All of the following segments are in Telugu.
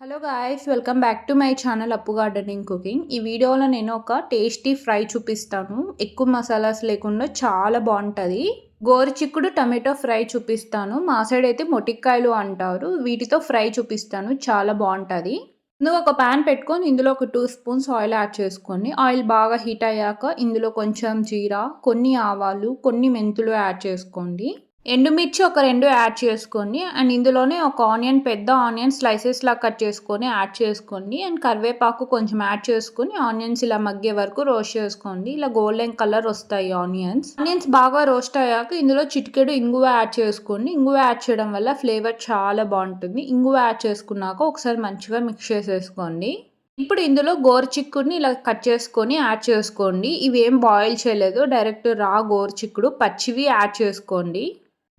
Hello guys welcome back to my channel Appu gardening cooking ఈ వీడియోలో నేను ఒక టేస్టీ ఫ్రై చూపిస్తాను. ఎక్కువ మసాలాస్ లేకుండా చాలా బాగుంటుంది. గోరుచిక్కుడు టమాటో ఫ్రై చూపిస్తాను. మా సైడ్ అయితే మొటిక్కాయలు అంటారు. వీటితో ఫ్రై చూపిస్తాను. చాలా బాగుంటుంది. నువ్వు ఒక ప్యాన్ పెట్టుకొని ఇందులో ఒక టూ స్పూన్స్ ఆయిల్ యాడ్ చేసుకొని ఆయిల్ బాగా హీట్ అయ్యాక ఇందులో కొంచెం జీరా కొన్ని ఆవాలు కొన్ని మెంతులు యాడ్ చేసుకోండి. ఎండుమిర్చి ఒక రెండు యాడ్ చేసుకొని అండ్ ఇందులోనే ఒక ఆనియన్ పెద్ద ఆనియన్ స్లైసెస్ లాగా కట్ చేసుకొని యాడ్ చేసుకోండి. అండ్ కరివేపాకు కొంచెం యాడ్ చేసుకొని ఆనియన్స్ ఇలా మగ్గే వరకు రోస్ట్ చేసుకోండి. ఇలా గోల్డెన్ కలర్ వస్తాయి ఆనియన్స్. ఆనియన్స్ బాగా రోస్ట్ అయ్యాక ఇందులో చిటికెడు ఇంగువ యాడ్ చేసుకోండి. ఇంగువ యాడ్ చేయడం వల్ల ఫ్లేవర్ చాలా బాగుంటుంది. ఇంగువ యాడ్ చేసుకున్నాక ఒకసారి మంచిగా మిక్స్ చేసేసుకోండి. ఇప్పుడు ఇందులో గోరుచిక్కుడిని ఇలా కట్ చేసుకొని యాడ్ చేసుకోండి. ఇవేం బాయిల్ చేయలేదు. డైరెక్ట్ రా గోరుచిక్కుడు పచ్చివి యాడ్ చేసుకోండి.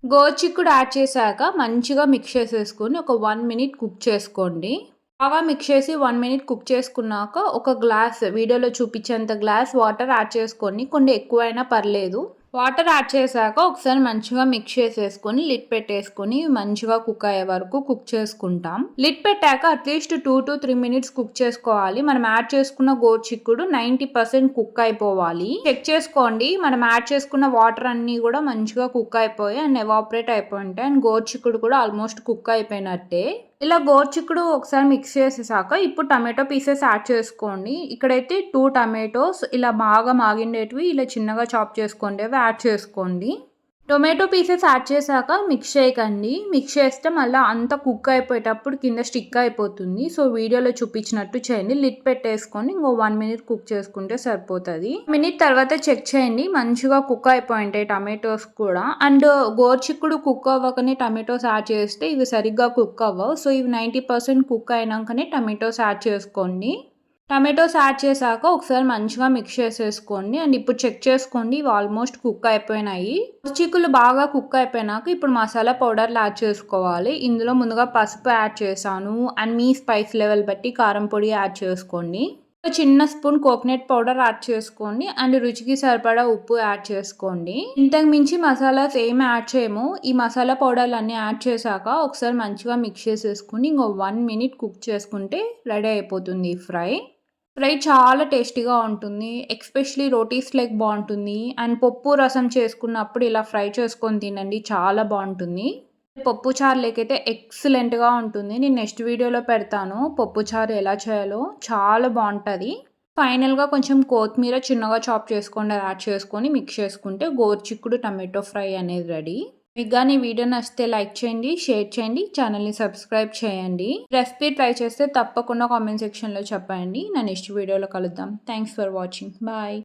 గోచిక్కుడు యాడ్ చేశాక మంచిగా మిక్స్ చేసేసుకొని ఒక వన్ మినిట్ కుక్ చేసుకోండి. బాగా మిక్స్ చేసి వన్ మినిట్ కుక్ చేసుకున్నాక ఒక గ్లాస్ వీడియోలో చూపించేంత గ్లాస్ వాటర్ యాడ్ చేసుకొని కొన్ని ఎక్కువైనా పర్లేదు. వాటర్ యాడ్ చేశాక ఒకసారి మంచిగా మిక్స్ చేసేసుకొని లిడ్ పెట్టేసుకొని మంచిగా కుక్ అయ్యే వరకు కుక్ చేసుకుంటాం. లిడ్ పెట్టాక at least two to three minutes cook చేసుకోవాలి. మనం యాడ్ చేసుకున్న గోచిక్కుడు నైంటీ పర్సెంట్ కుక్ అయిపోవాలి. చెక్ చేసుకోండి. మనం యాడ్ చేసుకున్న వాటర్ అన్ని కూడా మంచిగా కుక్ అయిపోయి అండ్ ఎవాపరేట్ అయిపోయి ఉంటాయి. అండ్ గోచిక్కుడు కూడా ఆల్మోస్ట్ కుక్ అయిపోయినట్టే. ఇలా గోర్చిక్కుడు ఒకసారి మిక్స్ చేసేసాక ఇప్పుడు టమాటో పీసెస్ యాడ్ చేసుకోండి. ఇక్కడైతే టూ టమాటోస్ ఇలా బాగా మాగిండేటివి ఇలా చిన్నగా చాప్ చేసుకోండి అవి యాడ్ చేసుకోండి. టొమాటో పీసెస్ యాడ్ చేశాక మిక్స్ చేయకండి. మిక్స్ చేస్తే మళ్ళీ అంత కుక్ అయిపోయేటప్పుడు కింద స్టిక్ అయిపోతుంది. సో వీడియోలో చూపించినట్టు చేయండి. లిట్ పెట్టేసుకొని ఇంకో వన్ మినిట్ కుక్ చేసుకుంటే సరిపోతుంది. మినిట్ తర్వాత చెక్ చేయండి. మంచిగా కుక్ అయిపోయింటాయి టమాటోస్ కూడా. అండ్ గోర్చిక్కుడు కుక్ అవ్వకనే టమాటోస్ యాడ్ చేస్తే ఇవి సరిగ్గా కుక్ అవ్వవు. సో ఇవి నైంటీ పర్సెంట్ కుక్ అయినాకనే టమాటోస్ యాడ్ చేసుకోండి. టమాటోస్ యాడ్ చేశాక ఒకసారి మంచిగా మిక్స్ చేసేసుకోండి. అండ్ ఇప్పుడు చెక్ చేసుకోండి ఇవి ఆల్మోస్ట్ కుక్ అయిపోయినాయి. చిక్కులు బాగా కుక్ అయిపోయినాక ఇప్పుడు మసాలా పౌడర్లు యాడ్ చేసుకోవాలి. ఇందులో ముందుగా పసుపు యాడ్ చేశాను. అండ్ మీ స్పైస్ లెవెల్ బట్టి కారం పొడి యాడ్ చేసుకోండి. చిన్న స్పూన్ కోకోనట్ పౌడర్ యాడ్ చేసుకోండి. అండ్ రుచికి సరిపడా ఉప్పు యాడ్ చేసుకోండి. ఇంతకు మించి మసాలాస్ ఏం యాడ్ చేయము. ఈ మసాలా పౌడర్లు అన్నీ యాడ్ చేశాక ఒకసారి మంచిగా మిక్స్ చేసేసుకుని ఇంకో వన్ మినిట్ కుక్ చేసుకుంటే రెడీ అయిపోతుంది ఫ్రై. ఫ్రై చాలా టేస్టీగా ఉంటుంది ఎక్స్పెషలీ రోటీస్ లైక్ బాగుంటుంది. అండ్ పప్పు రసం చేసుకున్నప్పుడు ఇలా ఫ్రై చేసుకొని తినండి చాలా బాగుంటుంది. పప్పు చారు లేకైతే ఎక్సలెంట్గా ఉంటుంది. నేను నెక్స్ట్ వీడియోలో పెడతాను పప్పు చారు ఎలా చేయాలో. చాలా బాగుంటుంది. ఫైనల్గా కొంచెం కొత్తిమీర చిన్నగా చాప్ చేసుకోండి యాడ్ చేసుకొని మిక్స్ చేసుకుంటే గోరుచిక్కుడు టమాటో ఫ్రై అనేది రెడీ. మీకు కానీ వీడియో నచ్చితే లైక్ చేయండి షేర్ చేయండి ఛానల్ని సబ్స్క్రైబ్ చేయండి. రెసిపీ ట్రై చేస్తే తప్పకుండా కామెంట్ సెక్షన్లో చెప్పండి. నా నెక్స్ట్ వీడియోలో కలుద్దాం. Thanks for watching bye